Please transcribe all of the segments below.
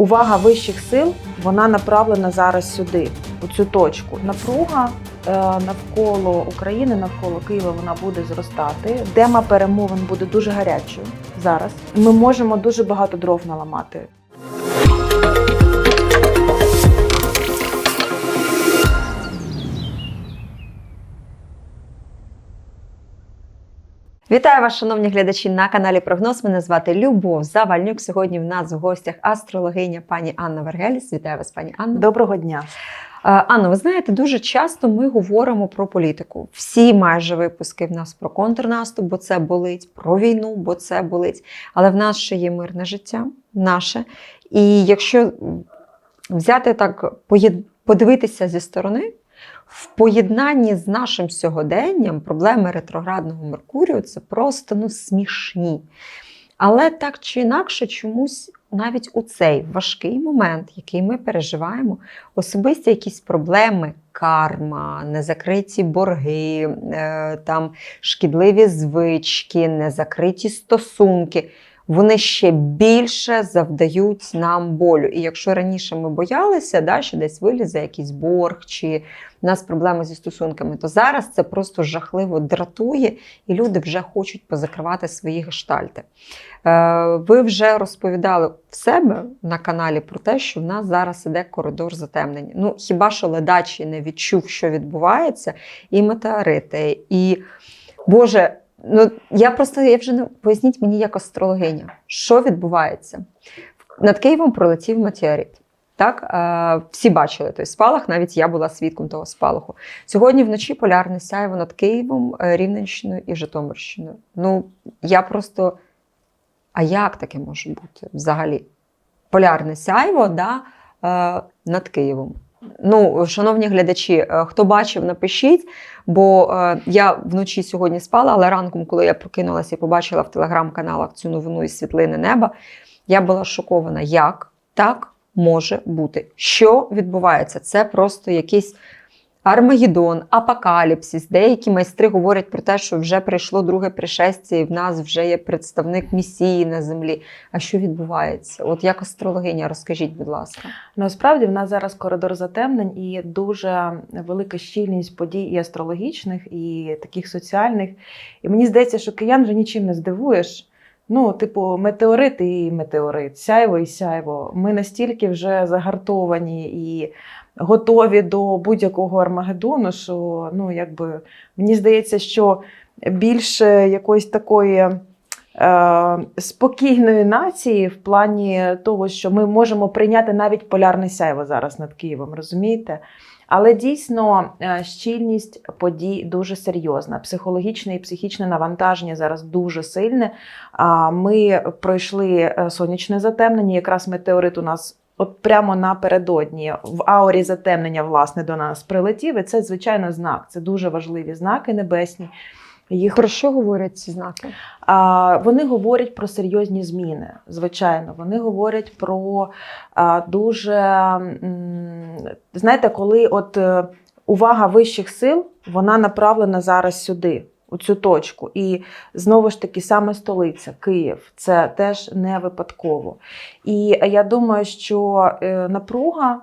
увага вищих сил вона направлена зараз сюди, у цю точку. Напруга е, навколо України, навколо Києва, вона буде зростати. Тема перемовин буде дуже гарячою зараз. Ми можемо дуже багато дров наламати. Вітаю вас, шановні глядачі на каналі Прогноз. Мене звати Любов Завальнюк. Сьогодні в нас в гостях астрологиня пані Анна Вергеліс. Вітаю вас, пані Анна. Доброго дня. Е, Анна, ви знаєте, дуже часто ми говоримо про політику. Всі майже випуски в нас про контрнаступ, бо це болить, про війну, бо це болить. Але в нас ще є мирне життя, наше. І якщо взяти так, подивитися зі сторони, в поєднанні з нашим сьогоденням проблеми ретроградного Меркурію це просто ну, смішні. Але так чи інакше, чомусь навіть у цей важкий момент, який ми переживаємо, особисті якісь проблеми, карма, незакриті борги, е, там шкідливі звички, незакриті стосунки. Вони ще більше завдають нам болю. І якщо раніше ми боялися, да, що десь вилізе якийсь борг, чи в нас проблеми зі стосунками, то зараз це просто жахливо дратує, і люди вже хочуть позакривати свої гештальти. Е, ви вже розповідали в себе на каналі про те, що в нас зараз іде коридор затемнення. Ну, хіба що ледачий не відчув, що відбувається, і метеорити, і Боже. Ну, я просто я вже не поясніть мені як астрологиня, що відбувається. Над Києвом пролетів метеорит. Так, всі бачили той спалах, навіть я була свідком того спалаху. Сьогодні вночі полярне сяйво над Києвом, е, Рівненщиною і Житомирщиною. Ну, я просто. А як таке може бути взагалі? Полярне сяйво да, е, над Києвом. Ну, шановні глядачі, е, хто бачив, напишіть, бо е, я вночі сьогодні спала, але ранком, коли я прокинулася і побачила в телеграм-каналах цю новину із світлини неба, я була шокована, як так може бути. Що відбувається? Це просто якийсь Армагеддон, апокаліпсис. Деякі майстри говорять про те, що вже прийшло друге пришестя, і в нас вже є представник місії на землі. А що відбувається? От як астрологиня, розкажіть, будь ласка. Насправді в нас зараз коридор затемнень і дуже велика щільність подій і астрологічних, і таких соціальних. І мені здається, що киян вже нічим не здивуєш. Ну, типу, метеорит і метеорит, сяйво і сяйво. Ми настільки вже загартовані і готові до будь-якого Армагеддону, що ну, якби, мені здається, що більше якоїсь такої е, спокійної нації в плані того, що ми можемо прийняти навіть полярне сяйво зараз над Києвом, розумієте? Але дійсно е, щільність подій дуже серйозна. Психологічне і психічне навантаження зараз дуже сильне. Ми пройшли е, сонячне затемнення, якраз метеорит у нас. От прямо напередодні в аурі затемнення власне до нас прилетів. І це звичайно знак. Це дуже важливі знаки небесні. Їх Про що говорять ці знаки? а, вони говорять про серйозні зміни. Звичайно, вони говорять про а, дуже м, знаєте, коли от е, увага вищих сил вона направлена зараз сюди. У цю точку, і знову ж таки саме столиця Київ, це теж не випадково. І я думаю, що е, напруга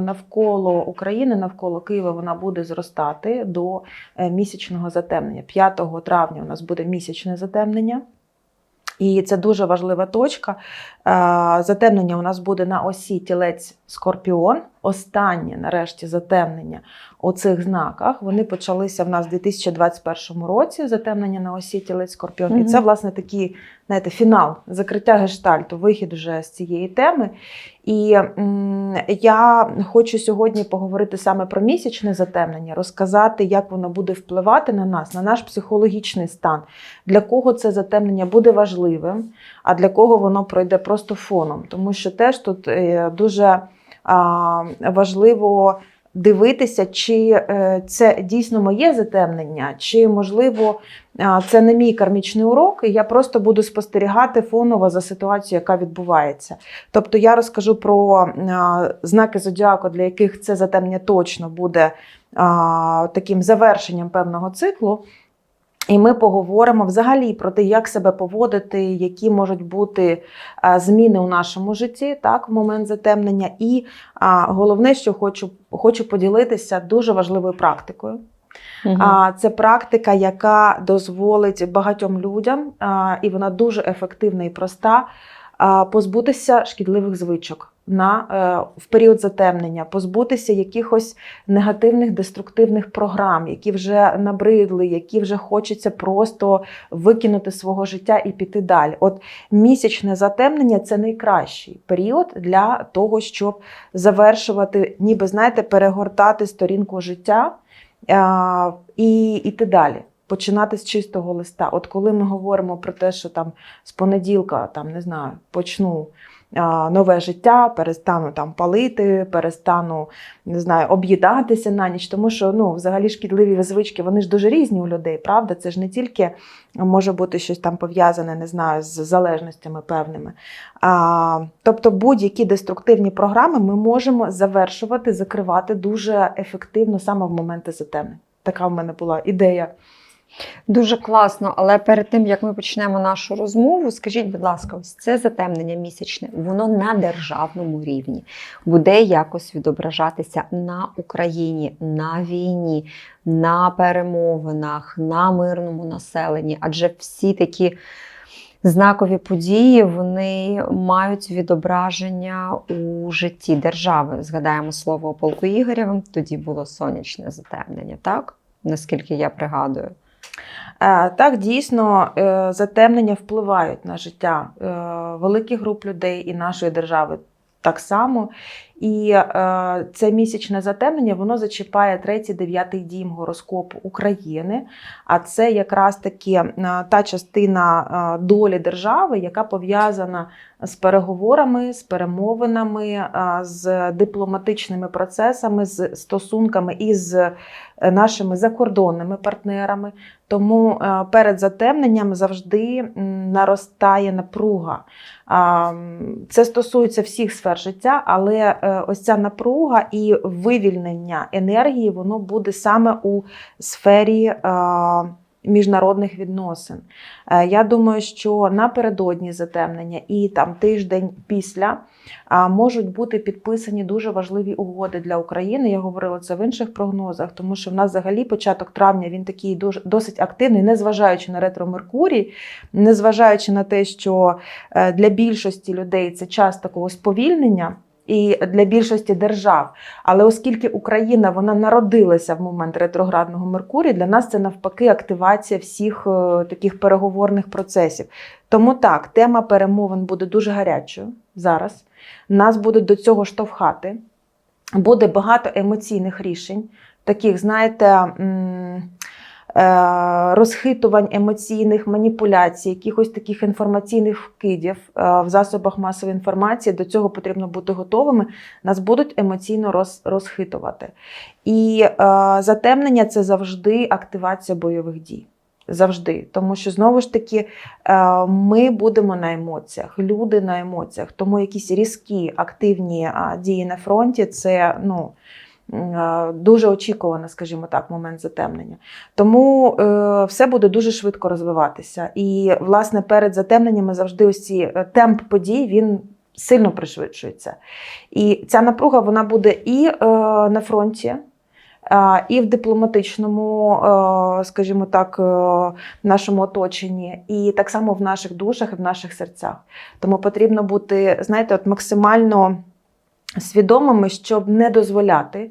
навколо України, навколо Києва, вона буде зростати до е, місячного затемнення. 5 травня у нас буде місячне затемнення. І це дуже важлива точка. Затемнення у нас буде на осі тілець Скорпіон. Останнє, нарешті, затемнення у цих знаках. Вони почалися в нас у 2021 році. Затемнення на осі тілець Скорпіон. І це, власне, такий, знаєте, фінал, закриття гештальту, вихід вже з цієї теми. І м, я хочу сьогодні поговорити саме про місячне затемнення, розказати, як воно буде впливати на нас, на наш психологічний стан, для кого це затемнення буде важливим, а для кого воно пройде просто фоном. Тому що теж тут е, дуже важливо дивитися, чи е, це дійсно моє затемнення, чи можливо це не мій кармічний урок, і я просто буду спостерігати фоново за ситуацією, яка відбувається. Тобто я розкажу про знаки зодіаку, для яких це затемнення точно буде таким завершенням певного циклу. І ми поговоримо взагалі про те, як себе поводити, які можуть бути е, зміни у нашому житті так, в момент затемнення. І а, головне, що хочу, хочу поділитися дуже важливою практикою. Мгм. А, Це практика, яка дозволить багатьом людям, а, і вона дуже ефективна і проста, а, позбутися шкідливих звичок на, е, в період затемнення, позбутися якихось негативних деструктивних програм, які вже набридли, які вже хочеться просто викинути свого життя і піти далі. От місячне затемнення це найкращий період для того, щоб завершувати, ніби знаєте, перегортати сторінку життя і йти далі. Починати з чистого листа. От коли ми говоримо про те, що там з понеділка, там не знаю, почну нове життя, перестану там палити, перестану не знаю, об'їдатися на ніч, тому що ну, взагалі шкідливі звички вони ж дуже різні у людей, правда? Це ж не тільки може бути щось там пов'язане, не знаю, з залежностями певними. А, тобто будь-які деструктивні програми ми можемо завершувати, закривати дуже ефективно саме в моменти затемнень. Така в мене була ідея. Дуже класно, але перед тим як ми почнемо нашу розмову, скажіть, будь ласка, ось це затемнення місячне, воно на державному рівні буде якось відображатися на Україні, на війні, на перемовинах, на мирному населенні, адже всі такі. Знакові події вони мають відображення у житті держави. Згадаємо слово полку Ігорєвим, тоді було сонячне затемнення, так? Наскільки я пригадую. Е, Так, дійсно, е, затемнення впливають на життя е, великих груп людей і нашої держави так само. І е, це місячне затемнення воно зачіпає третій, дев'ятий дім гороскопу України. А це якраз таки е, та частина е, долі держави, яка пов'язана з переговорами, з перемовинами, е, з дипломатичними процесами, з стосунками із нашими закордонними партнерами. Тому перед затемненням завжди наростає напруга. Це стосується всіх сфер життя, але ось ця напруга і вивільнення енергії воно буде саме у сфері е, міжнародних відносин. Е, Я думаю, що напередодні затемнення і там тиждень після можуть бути підписані дуже важливі угоди для України. Я говорила це в інших прогнозах, тому що в нас взагалі початок травня він такий дуже досить активний, незважаючи на ретро Меркурій, незважаючи на те, що е, для більшості людей це час такого сповільнення. І для більшості держав, але оскільки Україна вона народилася в момент ретроградного Меркурія, для нас це навпаки активація всіх е, таких переговорних процесів. Тому так, тема перемовин буде дуже гарячою зараз. Нас будуть до цього штовхати. Буде багато емоційних рішень, таких, знаєте, розхитувань емоційних маніпуляцій, якихось таких інформаційних вкидів е, в засобах масової інформації. До цього потрібно бути готовими. Нас будуть емоційно розхитувати. І е, затемнення це завжди активація бойових дій. Завжди, тому що знову ж таки е, ми будемо на емоціях, люди на емоціях. Тому якісь різкі активні дії на фронті це ну, е, дуже очікувано, скажімо так, момент затемнення. Тому е, все буде дуже швидко розвиватися. І, власне, перед затемненнями завжди ось ці е, темп подій він сильно пришвидшується. І ця напруга вона буде і е, на фронті. І в дипломатичному, е, скажімо так, нашому оточенні, і так само в наших душах і в наших серцях. Тому потрібно бути, знаєте, от максимально свідомими, щоб не дозволяти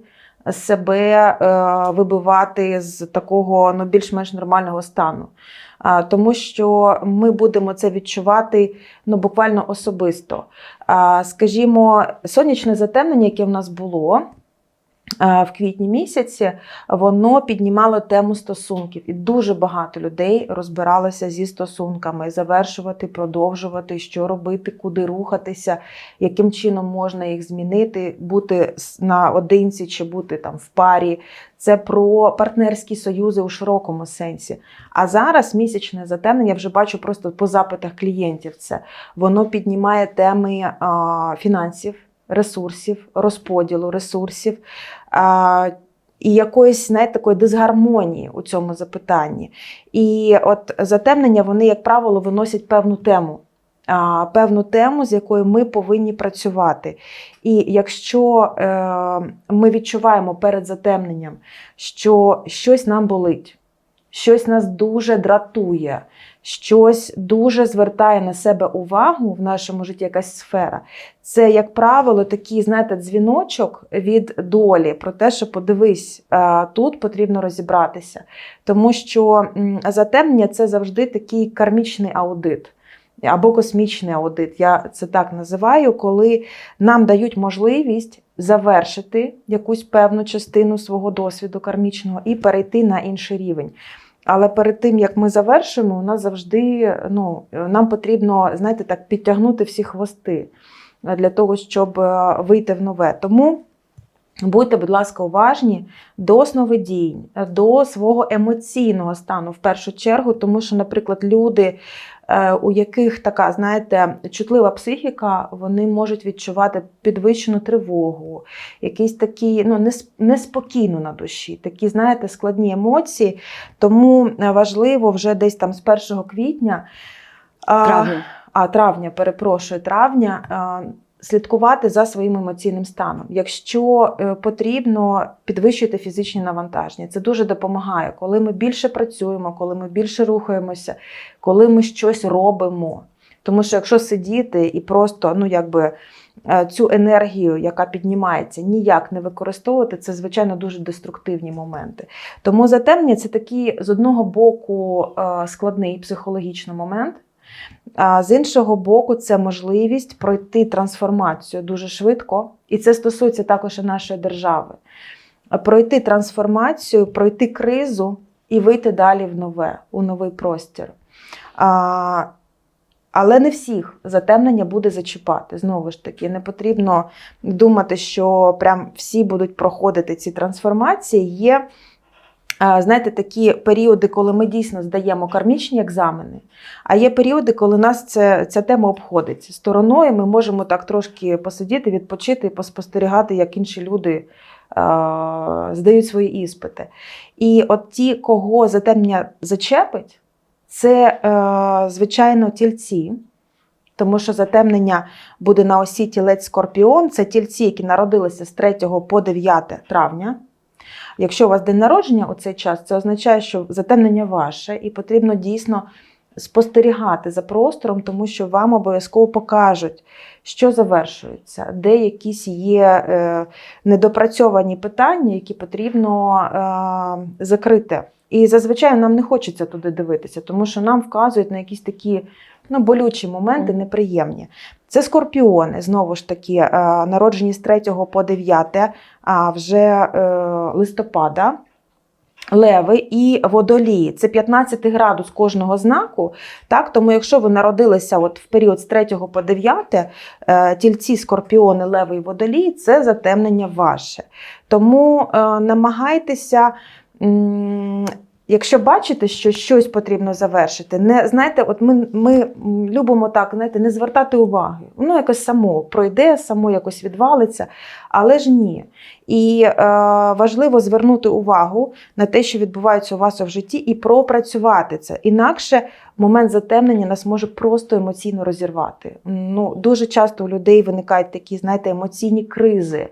себе е, вибивати з такого ну, більш-менш нормального стану. Тому що ми будемо це відчувати ну, буквально особисто. Скажімо, сонячне затемнення, яке в нас було. Е, В квітні місяці воно піднімало тему стосунків, і дуже багато людей розбиралося зі стосунками, завершувати, продовжувати, що робити, куди рухатися, яким чином можна їх змінити, бути наодинці чи бути там в парі. Це про партнерські союзи у широкому сенсі. А зараз місячне затемнення, я вже бачу просто по запитах клієнтів. Це воно піднімає теми а, фінансів, ресурсів, розподілу ресурсів. І якоїсь знаєте, такої дисгармонії у цьому запитанні. І от затемнення вони, як правило, виносять певну тему. Певну тему, з якою ми повинні працювати. І якщо е, ми відчуваємо перед затемненням, що щось нам болить, щось нас дуже дратує, щось дуже звертає на себе увагу в нашому житті, якась сфера, це, як правило, такий, знаєте, дзвіночок від долі про те, що подивись, тут потрібно розібратися. Тому що затемнення це завжди такий кармічний аудит. Або космічний аудит, я це так називаю, коли нам дають можливість завершити якусь певну частину свого досвіду кармічного і перейти на інший рівень. Але перед тим як ми завершимо, у нас завжди ну, нам потрібно, знаєте, так підтягнути всі хвости для того, щоб е, вийти в нове. Тому будьте, будь ласка, уважні до сновидінь, до свого емоційного стану в першу чергу, тому що, наприклад, люди. е, У яких така, знаєте, чутлива психіка, вони можуть відчувати підвищену тривогу, якісь такі ну, неспокійно на душі, такі, знаєте, складні емоції. Тому важливо вже десь там з 1 квітня а, Травня. а травня, перепрошую, травня. Слідкувати за своїм емоційним станом. Якщо е, потрібно підвищити фізичні навантаження, це дуже допомагає, коли ми більше працюємо, коли ми більше рухаємося, коли ми щось робимо. Тому що якщо сидіти і просто ну, якби, е, цю енергію, яка піднімається, ніяк не використовувати, це, звичайно, дуже деструктивні моменти. Тому затемнення це такий з одного боку е, складний психологічний момент. А з іншого боку, це можливість пройти трансформацію дуже швидко, і це стосується також і нашої держави. Пройти трансформацію, пройти кризу і вийти далі в нове, у новий простір. А, але не всіх затемнення буде зачіпати. Знову ж таки, не потрібно думати, що прям всі будуть проходити ці трансформації. Є знаєте, такі періоди, коли ми дійсно здаємо кармічні екзамени, а є періоди, коли нас це, ця тема обходить стороною. Ми можемо так трошки посидіти, відпочити і поспостерігати, як інші люди здають свої іспити. І от ті, кого затемнення зачепить, це, е, звичайно, тільці. Тому що затемнення буде на осі тілець Скорпіон. Це тільці, які народилися з 3 по 9 травня. Якщо у вас день народження у цей час, це означає, що затемнення ваше, і потрібно дійсно спостерігати за простором, тому що вам обов'язково покажуть, що завершується, де якісь є е, недопрацьовані питання, які потрібно е, закрити. І зазвичай нам не хочеться туди дивитися, тому що нам вказують на якісь такі ну, болючі моменти, неприємні. Це скорпіони, знову ж таки, е, народжені з 3 по 9 а вже листопада. Леви і водолії це 15 градус кожного знаку. Так? Тому, якщо ви народилися от в період з 3 по 9, е, тільці, скорпіони, леви і водолії це затемнення ваше. Тому е, намагайтеся. Якщо бачите, що щось потрібно завершити, не знаєте, от ми, ми любимо так, знаєте, не звертати уваги. Воно якось само пройде, само якось відвалиться, але ж ні. І е, важливо звернути увагу на те, що відбувається у вас в житті, і пропрацювати це. Інакше момент затемнення нас може просто емоційно розірвати. Ну, дуже часто у людей виникають такі, знаєте, емоційні кризи.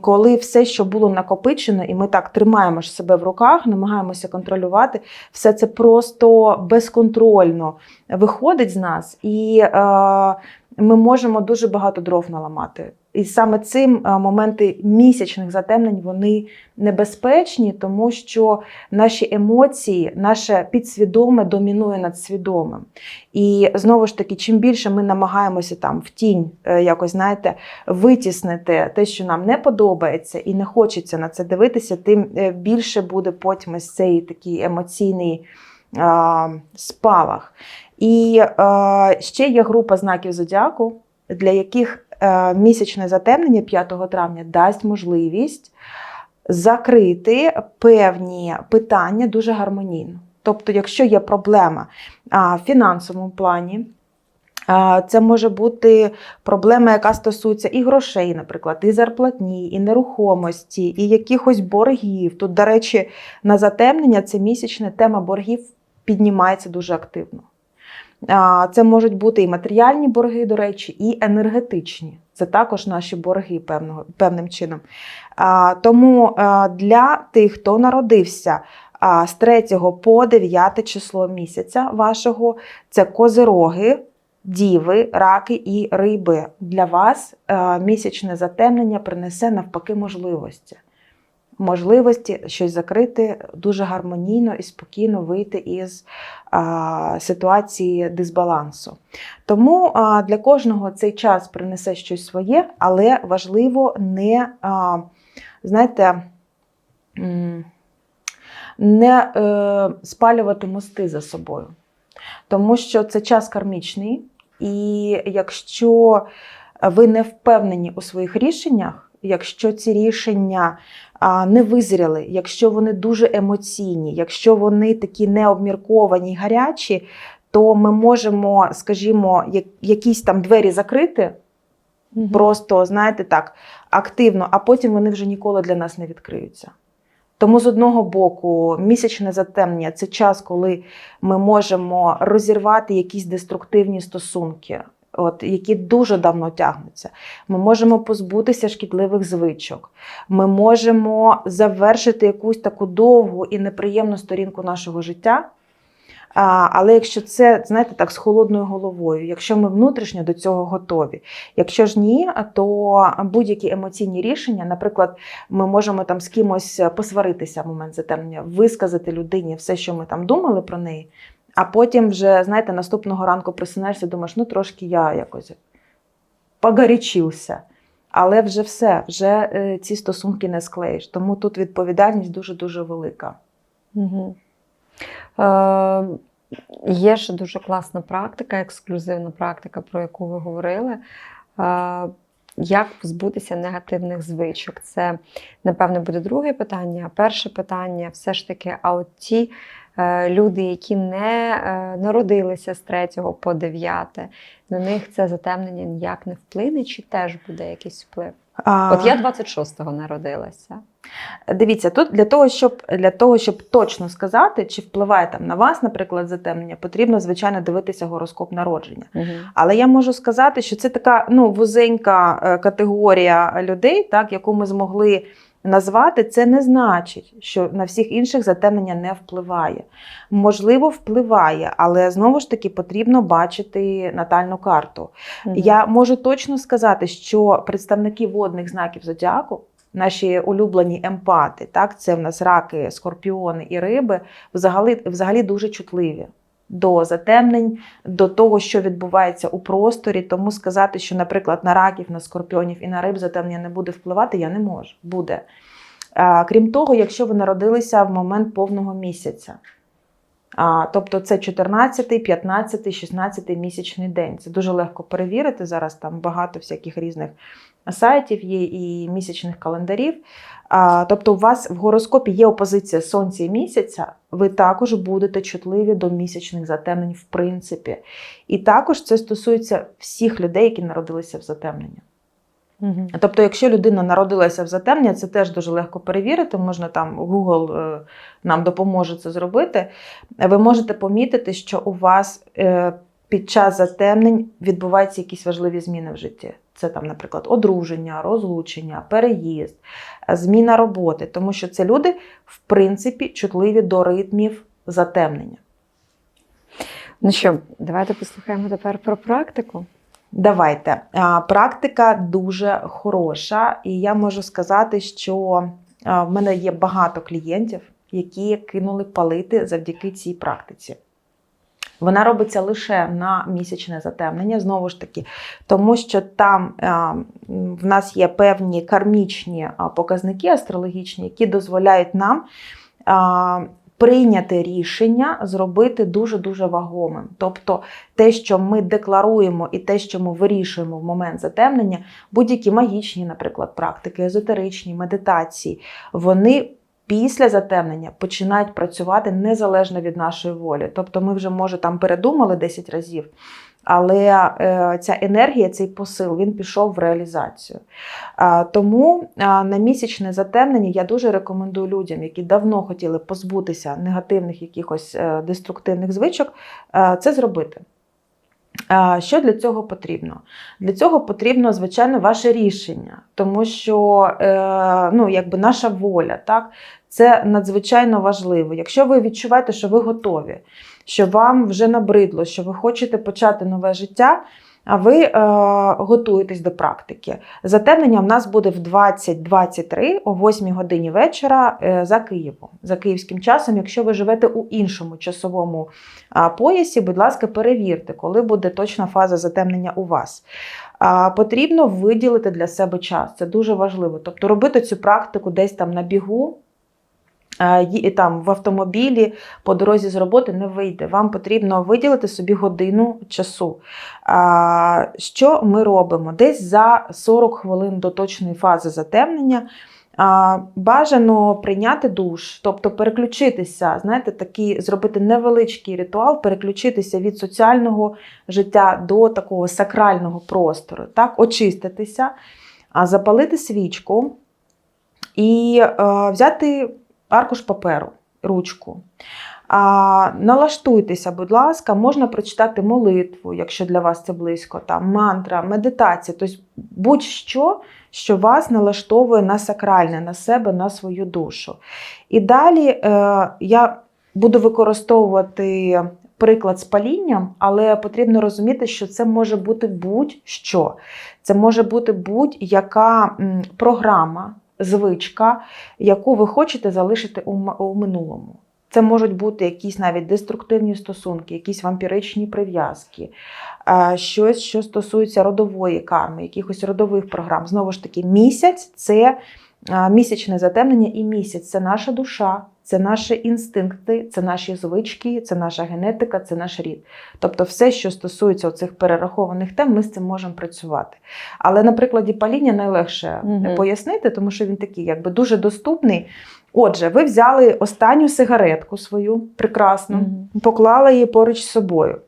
Коли все, що було накопичено, і ми так тримаємо ж себе в руках, намагаємося контролювати, все це просто безконтрольно виходить з нас, і е, ми можемо дуже багато дров наламати. І саме цим е, моменти місячних затемнень вони небезпечні, тому що наші емоції, наше підсвідоме домінує над свідомим. І знову ж таки, чим більше ми намагаємося там в тінь е, якось знаєте, витіснити те, що нам не подобається, і не хочеться на це дивитися, тим е, більше буде потім ось цей такий емоційний а, спалах. І е, ще є група знаків зодіаку, для яких місячне затемнення 5 травня дасть можливість закрити певні питання дуже гармонійно. Тобто, якщо є проблема в фінансовому плані, Це може бути проблема, яка стосується і грошей, наприклад, і зарплатні, і нерухомості, і якихось боргів. Тут, до речі, на затемнення це місячне тема боргів піднімається дуже активно. Це можуть бути і матеріальні борги, до речі, і енергетичні. Це також наші борги певного, певним чином. Тому для тих, хто народився з 3 по 9 число місяця вашого, це козироги, діви, раки і риби. Для вас місячне затемнення принесе навпаки можливості. Можливості щось закрити дуже гармонійно і спокійно вийти із а, ситуації дисбалансу. А, а, для кожного цей час принесе щось своє, але важливо не, а, знаєте, не е, спалювати мости за собою. Тому що це час кармічний, і якщо ви не впевнені у своїх рішеннях, якщо ці рішення не визріли, якщо вони дуже емоційні, якщо вони такі необмірковані й гарячі, то ми можемо, скажімо, як- якісь там двері закрити, просто, знаєте, так, активно, а потім вони вже ніколи для нас не відкриються. Тому з одного боку, місячне затемнення це час, коли ми можемо розірвати якісь деструктивні стосунки, от, які дуже давно тягнуться. Ми можемо позбутися шкідливих звичок. Ми можемо завершити якусь таку довгу і неприємну сторінку нашого життя. А, Але якщо це, знаєте, так, з холодною головою, якщо ми внутрішньо до цього готові. Якщо ж ні, то будь-які емоційні рішення, наприклад, ми можемо там з кимось посваритися в момент затемнення, висказати людині все, що ми там думали про неї, а потім вже, знаєте, наступного ранку просинаєшся, думаєш, ну трошки я якось погарячився. Але вже все, вже е, ці стосунки не склеїш. Тому тут відповідальність дуже-дуже велика. Угу. Е, є ще дуже класна практика, ексклюзивна практика, про яку ви говорили. Е, як позбутися негативних звичок? Це, напевно, буде друге питання. А перше питання все ж таки: а от ті люди, які не е, народилися з 3 по 9, на них це затемнення ніяк не вплине, чи теж буде якийсь вплив? А, От я 26-го народилася. Дивіться, тут для того, щоб для того, щоб точно сказати, чи впливає там на вас, наприклад, затемнення, потрібно звичайно дивитися гороскоп народження. Угу. Але я можу сказати, що це така ну вузенька е, категорія людей, так яку ми змогли назвати. Це не значить, що на всіх інших затемнення не впливає. Можливо, впливає, але знову ж таки потрібно бачити натальну карту. Я можу точно сказати, що представники водних знаків зодіаку, наші улюблені емпати, так, це в нас раки, скорпіони і риби, взагалі, взагалі дуже чутливі до затемнень, до того, що відбувається у просторі. Тому сказати, що, наприклад, на раків, на скорпіонів і на риб затемнення не буде впливати, я не можу. Буде. Крім того, якщо ви народилися в момент повного місяця. Тобто це 14, 15, 16 місячний день. Це дуже легко перевірити. Зараз там багато всяких різних сайтів є і місячних календарів. А, тобто, у вас в гороскопі є опозиція Сонця і місяця, ви також будете чутливі до місячних затемнень, в принципі. І також це стосується всіх людей, які народилися в затемненні. Угу. Тобто, якщо людина народилася в затемнення, це теж дуже легко перевірити. Можна там Google е, нам допоможе це зробити. Ви можете помітити, що у вас е, під час затемнень відбуваються якісь важливі зміни в житті. Це там, наприклад, одруження, розлучення, переїзд, е, зміна роботи, тому що це люди, в принципі, чутливі до ритмів затемнення. Ну що, давайте послухаємо тепер про практику. Давайте. Практика дуже хороша, і я можу сказати, що в мене є багато клієнтів, які кинули палити завдяки цій практиці. Вона робиться лише на місячне затемнення, знову ж таки, тому що там а, в нас є певні кармічні а, показники астрологічні, які дозволяють нам а, прийняти рішення зробити дуже-дуже вагомим. Тобто те, що ми декларуємо, і те, що ми вирішуємо в момент затемнення, будь-які магічні, наприклад, практики, езотеричні, медитації, вони після затемнення починають працювати незалежно від нашої волі. Тобто, ми вже, може, там передумали 10 разів. Але е, ця енергія, цей посил, він пішов в реалізацію. Е, тому е, на місячне затемнення я дуже рекомендую людям, які давно хотіли позбутися негативних якихось е, деструктивних звичок, е, це зробити. Що для цього потрібно? Для цього потрібно, звичайно, ваше рішення, тому що е, ну, якби наша воля, так, це надзвичайно важливо. Якщо ви відчуваєте, що ви готові, що вам вже набридло, що ви хочете почати нове життя, а ви е, готуєтесь до практики. Затемнення в нас буде в 20.23 о 8 годині вечора е, за Києвом, за київським часом. Якщо ви живете у іншому часовому поясі, будь ласка, перевірте, коли буде точна фаза затемнення у вас. Потрібно виділити для себе час. Це дуже важливо. Тобто робити цю практику десь там на бігу. Там в автомобілі по дорозі з роботи не вийде. Вам потрібно виділити собі годину часу. Що ми робимо? Десь за 40 хвилин до точної фази затемнення бажано прийняти душ, тобто переключитися, знаєте, такий, зробити невеличкий ритуал, переключитися від соціального життя до такого сакрального простору, так, очиститися, запалити свічку і е, взяти аркуш паперу, ручку. А, налаштуйтеся, будь ласка, можна прочитати молитву, якщо для вас це близько, там мантра, медитація, тобто будь-що, що вас налаштовує на сакральне, на себе, на свою душу. І далі е, я буду використовувати приклад з палінням, але потрібно розуміти, що це може бути будь-що. Це може бути будь-яка програма, звичка, яку ви хочете залишити у, минулому. Це можуть бути якісь навіть деструктивні стосунки, якісь вампіричні прив'язки, щось, що стосується родової карми, якихось родових програм. Знову ж таки, місяць це місячне затемнення, і місяць це наша душа, це наші інстинкти, це наші звички, це наша генетика, це наш рід. Тобто, все, що стосується цих перерахованих тем, ми з цим можемо працювати. Але на прикладі паління найлегше Мгм. пояснити, тому що він такий, якби дуже доступний. Отже, ви взяли останню сигаретку свою прекрасну, Мгм. поклали її поруч з собою.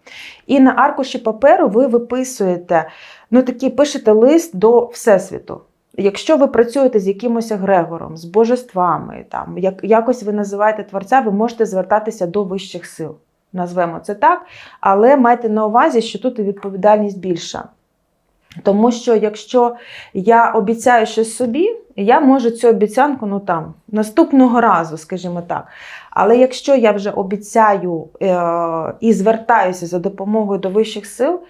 І на аркуші паперу ви виписуєте, ну такі пишете лист до Всесвіту. Якщо ви працюєте з якимось егрегором, з божествами, там, як, якось ви називаєте творця, ви можете звертатися до вищих сил. Назвемо це так, але майте на увазі, що тут і відповідальність більша. Тому що якщо я обіцяю щось собі, я можу цю обіцянку ну там наступного разу, скажімо так. Але якщо я вже обіцяю е- і звертаюся за допомогою до вищих сил,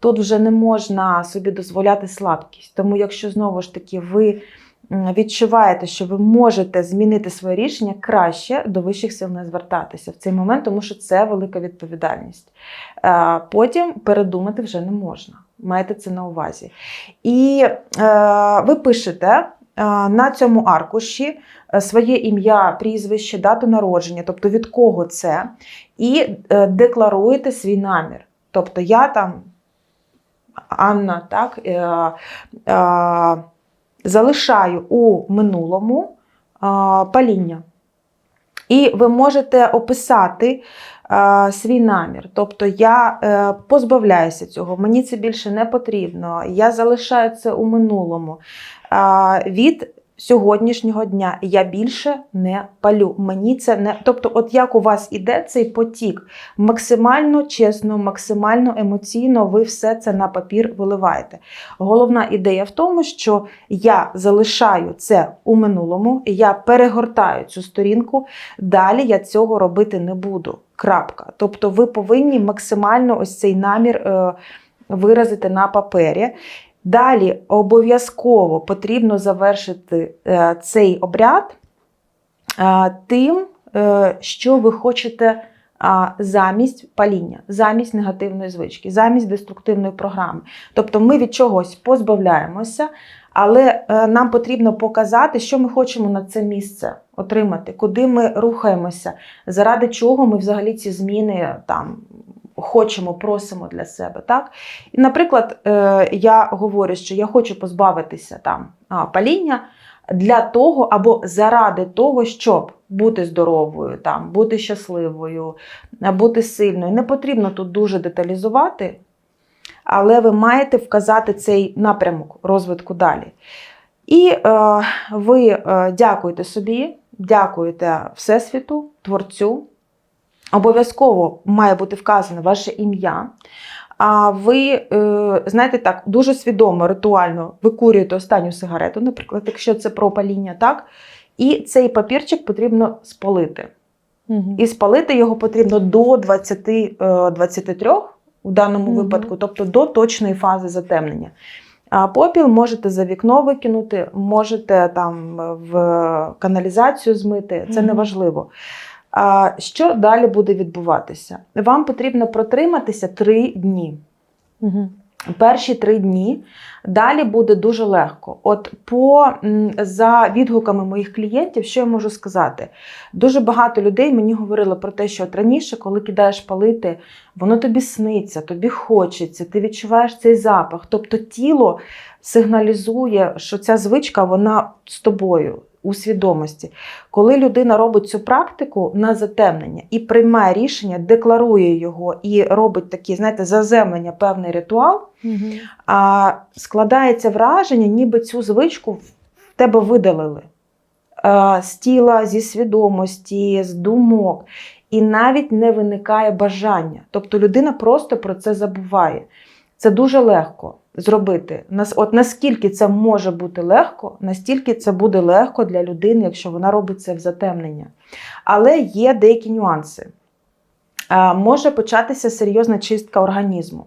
тут вже не можна собі дозволяти слабкість. Тому, якщо знову ж таки ви відчуваєте, що ви можете змінити своє рішення, краще до вищих сил не звертатися в цей момент, тому що це велика відповідальність. Е, Потім передумати вже не можна. Маєте це на увазі. І е, ви пишете е, на цьому аркуші своє ім'я, прізвище, дату народження, тобто від кого це, і декларуєте свій намір. Тобто я там, Анна, так, е, е, залишаю у минулому е, паління. І ви можете описати е, свій намір. Тобто я е, позбавляюся цього, мені це більше не потрібно, я залишаю це у минулому. Е, від сьогоднішнього дня я більше не палю. Мені це не. Тобто, от як у вас іде цей потік, максимально чесно, максимально емоційно, ви все це на папір виливаєте. Головна ідея в тому, що я залишаю це у минулому, я перегортаю цю сторінку, далі я цього робити не буду. Крапка. Тобто, ви повинні максимально ось цей намір е, виразити на папері. Далі обов'язково потрібно завершити е, цей обряд е, тим, е, що ви хочете замість паління, замість негативної звички, замість деструктивної програми. Тобто ми від чогось позбавляємося, але нам потрібно показати, що ми хочемо на це місце отримати, куди ми рухаємося, заради чого ми взагалі ці зміни там. Хочемо, просимо для себе, так? І, наприклад, е, я говорю, що я хочу позбавитися там паління для того або заради того, щоб бути здоровою, там, бути щасливою, бути сильною. Не потрібно тут дуже деталізувати. але ви маєте вказати цей напрямок розвитку далі. І е, ви е, дякуєте собі, дякуєте Всесвіту, Творцю. Обов'язково має бути вказане ваше ім'я. А ви, е, знаєте, так, дуже свідомо, ритуально викурюєте останню сигарету, наприклад, якщо це про паління, так? І цей папірчик потрібно спалити. І спалити його потрібно до 20, е, 23 у даному Мгм. випадку, тобто до точної фази затемнення. А попіл можете за вікно викинути, можете там в каналізацію змити, це Мгм. не важливо. А що далі буде відбуватися? Вам потрібно протриматися три дні. Перші три дні далі буде дуже легко. От по за відгуками моїх клієнтів, що я можу сказати? Дуже багато людей мені говорили про те, що от раніше, коли кидаєш палити, воно тобі сниться, тобі хочеться, ти відчуваєш цей запах. Тобто тіло сигналізує, що ця звичка вона з тобою у свідомості. Коли людина робить цю практику на затемнення і приймає рішення, декларує його і робить такий, знаєте, заземлення, певний ритуал, а складається враження, ніби цю звичку в тебе видалили з тіла, зі свідомості, з думок. І навіть не виникає бажання. Тобто людина просто про це забуває. Це дуже легко зробити. От наскільки це може бути легко, настільки це буде легко для людини, якщо вона робить це в затемнення. Але є деякі нюанси. Може початися серйозна чистка організму.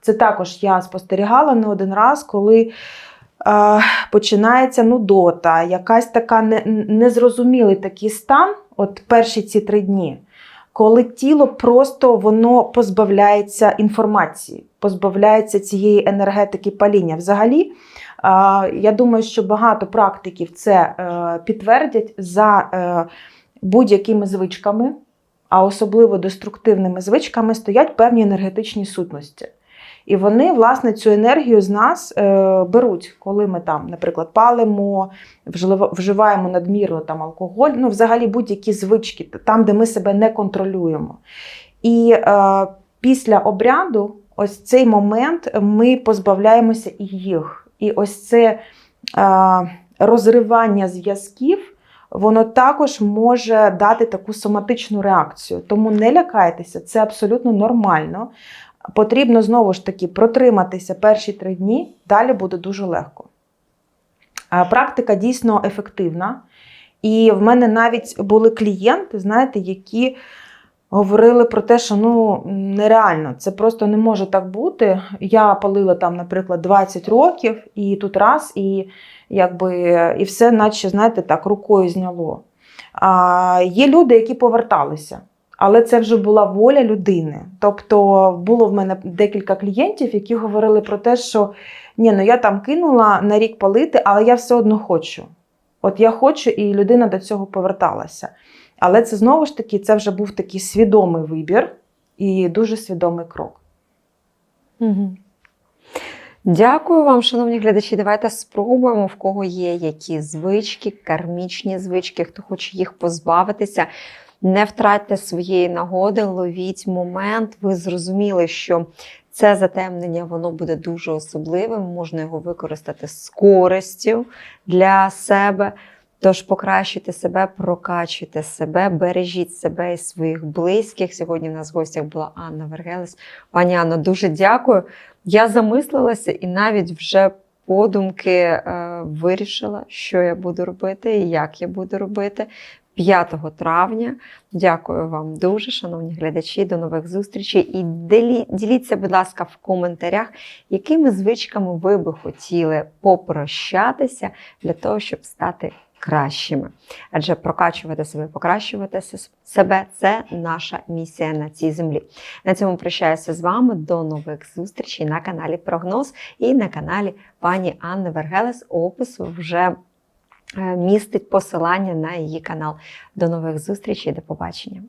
Це також я спостерігала не один раз, коли е, починається нудота, якась така не, незрозумілий такий стан, от перші ці три дні, коли тіло просто воно позбавляється інформації, позбавляється цієї енергетики паління. Взагалі, я думаю, що багато практиків це е, підтвердять за е, будь-якими звичками, а особливо деструктивними звичками, стоять певні енергетичні сутності. І вони, власне, цю енергію з нас е, беруть, коли ми там, наприклад, палимо, вживаємо надмірно там алкоголь, ну, взагалі будь-які звички, там, де ми себе не контролюємо. І е, після обряду, ось цей момент ми позбавляємося і їх. І ось це е, розривання зв'язків. Воно також може дати таку соматичну реакцію. Тому не лякайтеся, це абсолютно нормально. Потрібно знову ж таки протриматися перші три дні, далі буде дуже легко. Практика дійсно ефективна. І в мене навіть були клієнти, знаєте, які говорили про те, що ну нереально, це просто не може так бути. Я палила там, наприклад, 20 років, і тут раз, і якби і все, наче, знаєте, так, рукою зняло. А, є люди, які поверталися. Але це вже була воля людини. Тобто було в мене декілька клієнтів, які говорили про те, що ні, ну я там кинула на рік палити, але я все одно хочу. От я хочу, і людина до цього поверталася. Але це знову ж таки, це вже був такий свідомий вибір і дуже свідомий крок. Мгм. Дякую вам, шановні глядачі. Давайте спробуємо, в кого є які звички, кармічні звички, хто хоче їх позбавитися. Не втратьте своєї нагоди, ловіть момент. Ви зрозуміли, що це затемнення воно буде дуже особливим, можна його використати з користю для себе. Тож покращуйте себе, прокачуйте себе, бережіть себе і своїх близьких. Сьогодні в нас в гостях була Анна Вергелес. Пані Анно, дуже дякую. Я замислилася і навіть вже подумки е, вирішила, що я буду робити і як я буду робити. 5 травня. Дякую вам дуже, шановні глядачі. До нових зустрічей. І делі- діліться, будь ласка, в коментарях, якими звичками ви би хотіли попрощатися для того, щоб стати кращими. Адже прокачувати себе, покращувати себе це наша місія на цій землі. На цьому прощаюся з вами. До нових зустрічей на каналі Прогноз і на каналі пані Анни Вергелес. Опис вже Е, містить посилання на її канал. До нових зустрічей, до побачення.